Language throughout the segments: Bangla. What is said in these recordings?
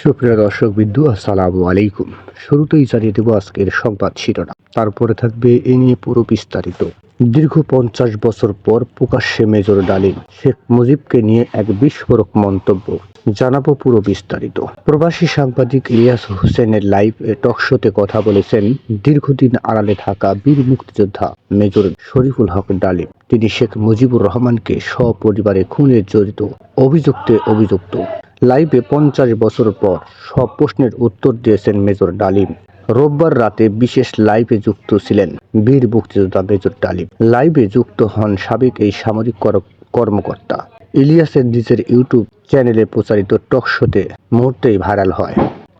সুপ্রিয় দর্শক বিন্দু আসসালামু আলাইকুম। শুরুতেই জানিয়ে দেব আজকের সংবাদ শিরোনাম। তারপরে থাকবে এ নিয়ে পুরো বিস্তারিত। দীর্ঘ পঞ্চাশ বছর পর প্রকাশ্যে মেজর ডালিম শেখ মুজিবকে নিয়ে এক বিস্ফোরক মন্তব্য। জানাব পুরো বিস্তারিত। প্রবাসী সাংবাদিক ইলিয়াস হোসেনের লাইভ টকশোতে কথা বলেছেন দীর্ঘদিন আড়ালে থাকা বীর মুক্তিযোদ্ধা মেজর শরীফুল হক ডালিম। তিনি শেখ মুজিবুর রহমানকে সপরিবারে খুনে জড়িত, অভিযুক্তে অভিযুক্ত। লাইভে পঞ্চাশ বছর পর সব প্রশ্নের উত্তর দিয়েছেন মেজর ডালিম। রোববার রাতে বিশেষ লাইভে যুক্ত ছিলেন বীর মুক্তিযোদ্ধা মেজর ডালিম। লাইভে যুক্ত হন সাবেক এই সামরিক কর্মকর্তা। ইলিয়াসের নিজের ইউটিউব চ্যানেলে প্রচারিত টক শোতে মুহূর্তেই ভাইরাল হয়।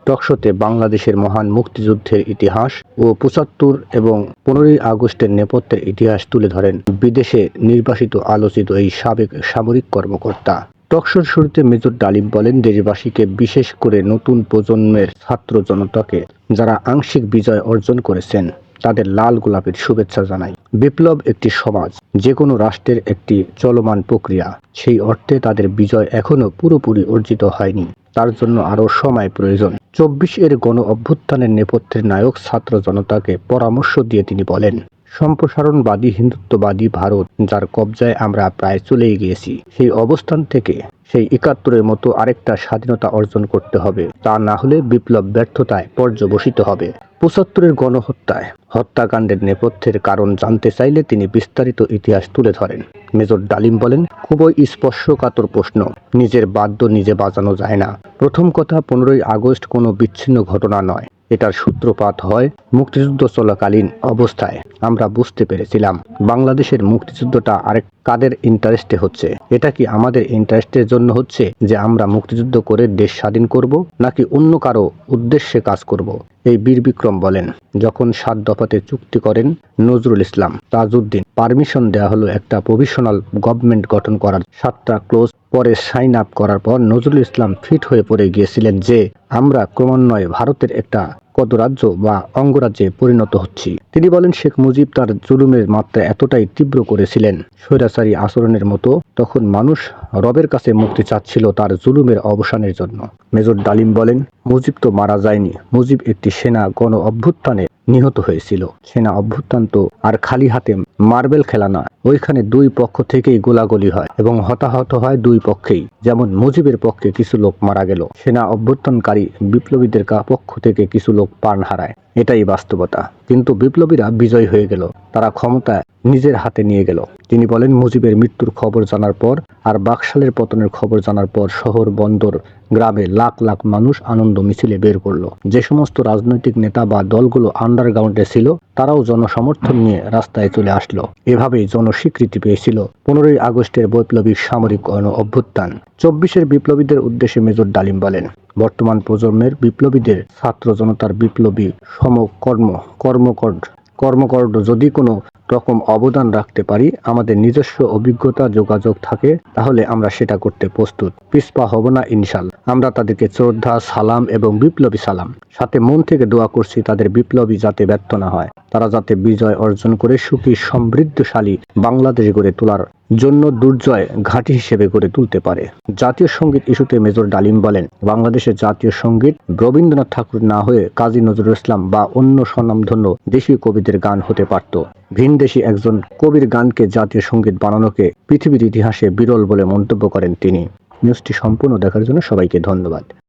টকশোতে বাংলাদেশের মহান মুক্তিযুদ্ধের ইতিহাস ও পঁচাত্তর এবং পনেরোই আগস্টের নেপথ্যের ইতিহাস তুলে ধরেন বিদেশে নির্বাসিত আলোচিত এই সাবেক সামরিক কর্মকর্তা। টকশোর শুরুতে মেজর ডালিম বলেন, দেশবাসীকে বিশেষ করে নতুন প্রজন্মের ছাত্র জনতাকে যারা আংশিক বিজয় অর্জন করেছেন, তাদের লাল গোলাপের শুভেচ্ছা জানাই। বিপ্লব একটি সমাজ যে কোনো রাষ্ট্রের একটি চলমান প্রক্রিয়া। সেই অর্থে তাদের বিজয় এখনও পুরোপুরি অর্জিত হয়নি। তার জন্য আরও সময় প্রয়োজন। চব্বিশ এর গণ অভ্যুত্থানের নেপথ্যের নায়ক ছাত্র জনতাকে পরামর্শ দিয়ে তিনি বলেন সম্প্রসারণবাদী হিন্দুত্ববাদী ভারত, যার কবজায় আমরা প্রায় চলেই গিয়েছি। সেই অবস্থান থেকে সেই একাত্তরের মতো আরেকটা স্বাধীনতা অর্জন করতে হবে। তা না হলে বিপ্লব ব্যর্থতায় পর্যবসিত হবে। পঁচাত্তরের গণহত্যায় হত্যাকাণ্ডের নেপথ্যের কারণ জানতে চাইলে তিনি বিস্তারিত ইতিহাস তুলে ধরেন। মেজর ডালিম বলেন, খুবই স্পর্শকাতর প্রশ্ন। নিজের বাদ্য নিজে বাজানো যায় না। প্রথম কথা, পনেরোই আগস্ট কোনো বিচ্ছিন্ন ঘটনা নয়। এটার সূত্রপাত হয় মুক্তিযুদ্ধ চলাকালীন অবস্থায়। আমরা বুঝতে পেরেছিলাম, বাংলাদেশের মুক্তিযুদ্ধটা আরেক কাদের ইন্টারেস্টে হচ্ছে? এটা কি আমাদের ইন্টারেস্টের জন্য হচ্ছে যে আমরা মুক্তিযুদ্ধ করে দেশ স্বাধীন করব, নাকি অন্য কারও উদ্দেশ্যে কাজ করব? এই বীর বিক্রম বলেন, যখন সাত দফাতে চুক্তি করেন নজরুল ইসলাম তাজউদ্দিন, পারমিশন দেয়া হলো একটা প্রভিশনাল গভর্নমেন্ট গঠন করার। সাতটা ক্লোজ পরে সাইন আপ করার পর নজরুল ইসলাম ফিট হয়ে পড়ে গিয়েছিলেন যে, আমরা ক্রমান্বয়ে ভারতের একটা কদরাজ্য বা অঙ্গরাজ্যে পরিণত হচ্ছি। তিনি বলেন, শেখ মুজিব তার জুলুমের মাত্রা এতটাই তীব্র করেছিলেন, স্বৈরাচারী আচরণের মতো, তখন মানুষ রবের কাছে মুক্তি চাচ্ছিল তার জুলুমের অবসানের জন্য। মেজর ডালিম বলেন, মুজিব তো মারা যায়নি। মুজিব একটি সেনা গণ অভ্যুত্থানে নিহত হয়েছিল। সেনা অভ্যুত্থান তো আর খালি হাতে মার্বেল খেলা নয়। ওইখানে দুই পক্ষ থেকেই গোলাগুলি হয় এবং হতাহত হয় দুই পক্ষেই। যেমন মুজিবের পক্ষে কিছু লোক মারা গেল। সেনা অভ্যুত্থানকারী বিপ্লবীদের পক্ষ থেকে কিছু লোক প্রাণ হারায়। এটাই বাস্তবতা। কিন্তু বিপ্লবীরা বিজয় হয়ে গেল। তারা ক্ষমতা নিজের হাতে নিয়ে গেল। তিনি বলেন, মুজিবের মৃত্যুর খবর জানার পর আর বাকশালের পতনের খবর জানার পর শহর, বন্দর, গ্রামে লাখ লাখ মানুষ আনন্দ মিছিলে বের করল। যে সমস্ত রাজনৈতিক নেতা বা দলগুলো আন্ডারগ্রাউন্ডে ছিল তারাও জনসমর্থন নিয়ে রাস্তায় চলে আসলো। এভাবেই জনস্বীকৃতি পেয়েছিল পনেরোই আগস্টের বৈপ্লবিক সামরিক গণ অভ্যুত্থান। চব্বিশের বিপ্লবীদের উদ্দেশ্যে মেজর ডালিম বলেন, বর্তমান প্রজন্মের বিপ্লবীদের ছাত্র জনতার বিপ্লবী সমকর্ম কর্মকর্ড কর্মকর্ড যদি কোনো রকম অবদান রাখতে পারি, আমাদের নিজস্ব অভিজ্ঞতা, যোগাযোগ থাকে, তাহলে আমরা সেটা করতে প্রস্তুত। পিসপা হব না ইনশাল আমরা তাদেরকে শ্রদ্ধা, সালাম এবং বিপ্লবী সালাম। সাথে মন থেকে দোয়া করছি তাদের বিপ্লবী যাতে ব্যর্থ না হয়। তারা যাতে বিজয় অর্জন করে সুখী, সমৃদ্ধশালী বাংলাদেশ গড়ে তোলার জন্য দুর্জয় ঘাঁটি হিসেবে গড়ে তুলতে পারে। জাতীয় সংগীত ইস্যুতে মেজর ডালিম বলেন বাংলাদেশের জাতীয় সংগীত, রবীন্দ্রনাথ ঠাকুর না হয়ে কাজী নজরুল ইসলাম বা অন্য স্বনামধন্য দেশীয় কবিদের গান হতে পারত। ভিনদেশী একজন কবির গানকে জাতীয় সংগীত বানানোকে পৃথিবীর ইতিহাসে বিরল বলে মন্তব্য করেন তিনি। নিউজটি সম্পূর্ণ দেখার জন্য সবাইকে ধন্যবাদ।